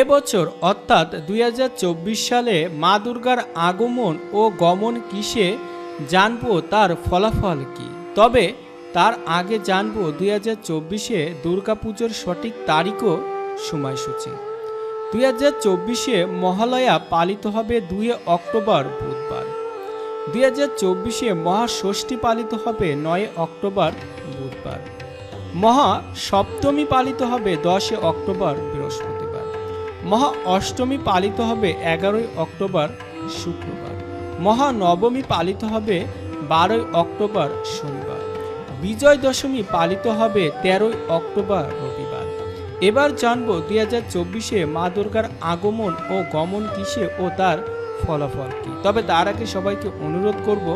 এবছর অর্থাৎ দুই হাজার চব্বিশ সালে মা দুর্গার আগমন ও গমন কিসে জানব তার ফলাফল কি? তবে তার আগে জানব দুই হাজার চব্বিশে দুর্গাপুজোর সঠিক তারিখও, সময়সূচি। দুই হাজার চব্বিশে মহালয়া পালিত হবে দুই অক্টোবর, বুধবার। দুই হাজার চব্বিশে মহাষষ্ঠী পালিত হবে নয় অক্টোবর, বুধবার। মহা সপ্তমী পালিত হবে দশে অক্টোবর বৃহস্পতিবার মহা অষ্টমী পালিত হবে এগারোই অক্টোবর, শুক্রবার। মহা নবমী পালিত হবে বারোই অক্টোবর, শনিবার। বিজয় দশমী পালিত হবে তেরোই অক্টোবর, রবিবার। এবার জানব দুই হাজার চব্বিশে মা দুর্গার আগমন ও গমন কিসে ও তার ফলাফল কি। তবে তার আগে সবাইকে অনুরোধ করব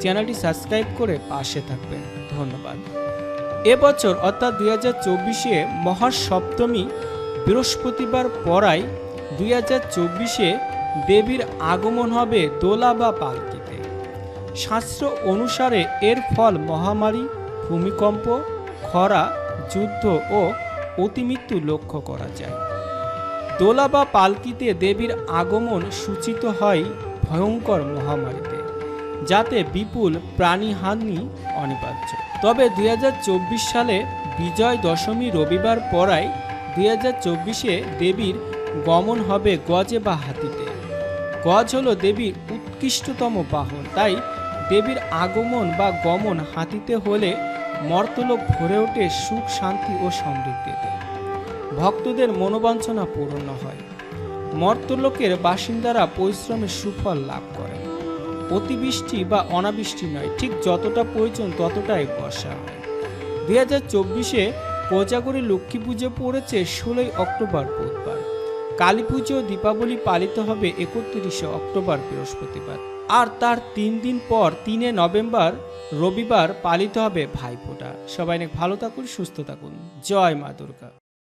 চ্যানেলটি সাবস্ক্রাইব করে পাশে থাকবেন। ধন্যবাদ। এবছর অর্থাৎ দুই হাজার চব্বিশে মহাসপ্তমী বৃহস্পতিবার পড়ায় দুই হাজার চব্বিশে দেবীর আগমন হবে দোলা বা পালকিতে। শাস্ত্র অনুসারে এর ফল মহামারী, ভূমিকম্প, খরা, যুদ্ধ ও অতিমৃত্যু লক্ষ্য করা যায়। দোলা বা পালকিতে দেবীর আগমন সূচিত হয় ভয়ঙ্কর মহামারীতে, যাতে বিপুল প্রাণীহানি অনিবার্য। তবে দু হাজার চব্বিশ সালে বিজয় দশমী রবিবার পড়ায় দুই হাজার চব্বিশে দেবীর গমন হবে গজে বা হাতিতে। গজ হলো দেবীর উৎকৃষ্টতম বাহন। তাই দেবীর আগমন বা গমন হাতিতে হলে মর্তলোক ভরে ওঠে সুখ, শান্তি ও সমৃদ্ধিতে। ভক্তদের মনোবাঞ্ছনা পূর্ণ হয়। মর্তলোকের বাসিন্দারা পরিশ্রমের সুফল লাভ করে অতিবৃষ্টি বা অনাবৃষ্টি নয়, ঠিক যতটা প্রয়োজন ততটাই বর্ষা হয়। দুই হাজার চব্বিশে কোজাগরী লক্ষ্মী পুজো পড়েছে ষোলোই অক্টোবর বুধবার। কালী পুজো দীপাবলি পালিত হবে একত্রিশে অক্টোবর বৃহস্পতিবার। আর তার তিন দিন পর তিনে নভেম্বর রবিবার পালিত হবে ভাইফোঁটা। সবাই অনেক ভালো থাকুন, সুস্থ থাকুন। জয় মা দুর্গা।